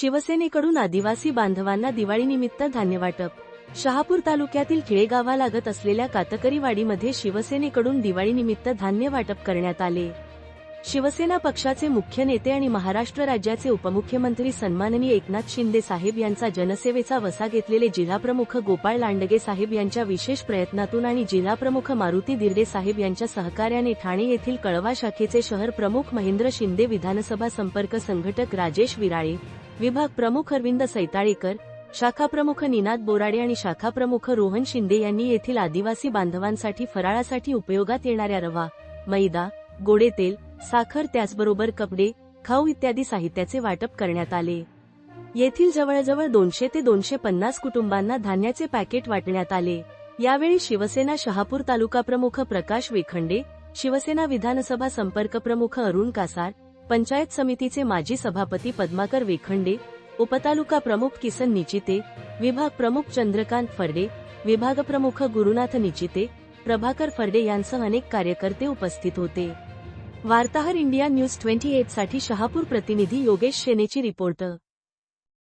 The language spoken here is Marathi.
शिवसेनेकडून आदिवासी बांधवांना दिवाळीनिमित्त धान्य वाटप. शहापूर तालुक्यातील खिळे लागत असलेल्या कातकरीवाडीमध्ये शिवसेनेकडून दिवाळीनिमित्त धान्य वाटप करण्यात आले. शिवसेना पक्षाचे मुख्य नेते आणि महाराष्ट्र राज्याचे उपमुख्यमंत्री सन्माननीय एकनाथ शिंदे साहेब यांचा जनसेवेचा वसा घेतलेले जिल्हाप्रमुख गोपाळ लांडगे साहेब यांच्या विशेष प्रयत्नातून आणि जिल्हाप्रमुख मारुती दिर्डे साहेब यांच्या सहकार्याने ठाणे येथील कळवा शाखेचे शहर प्रमुख महेंद्र शिंदे विधानसभा संपर्क संघटक राजेश विराळे विभाग प्रमुख अरविंद सैताळेकर शाखा प्रमुख निनाद बोराडे आणि शाखा प्रमुख रोहन शिंदे यांनी येथील आदिवासी बांधवांसाठी फराळासाठी उपयोगात येणाऱ्या रवा मैदा गोडे तेल साखर त्याचबरोबर कपडे खाऊ इत्यादी साहित्याचे वाटप करण्यात आले. येथील जवळजवळ दोनशे ते दोनशे पन्नास कुटुंबांना धान्याचे पॅकेट वाटण्यात आले. यावेळी शिवसेना शहापूर तालुका प्रमुख प्रकाश वेखंडे शिवसेना विधानसभा संपर्क प्रमुख अरुण कासार पंचायत समितीचे माजी सभापती पद्माकर वेखंडे उपतालुका प्रमुख किसन निचिते विभाग प्रमुख चंद्रकांत फर्डे विभाग प्रमुख गुरुनाथ निचिते प्रभाकर फर्डे यांसह अनेक कार्यकर्ते उपस्थित होते. वार्ताहर इंडिया न्यूज ट्वेंटी एटसाठी शहापूर प्रतिनिधी योगेश शेनेची रिपोर्ट.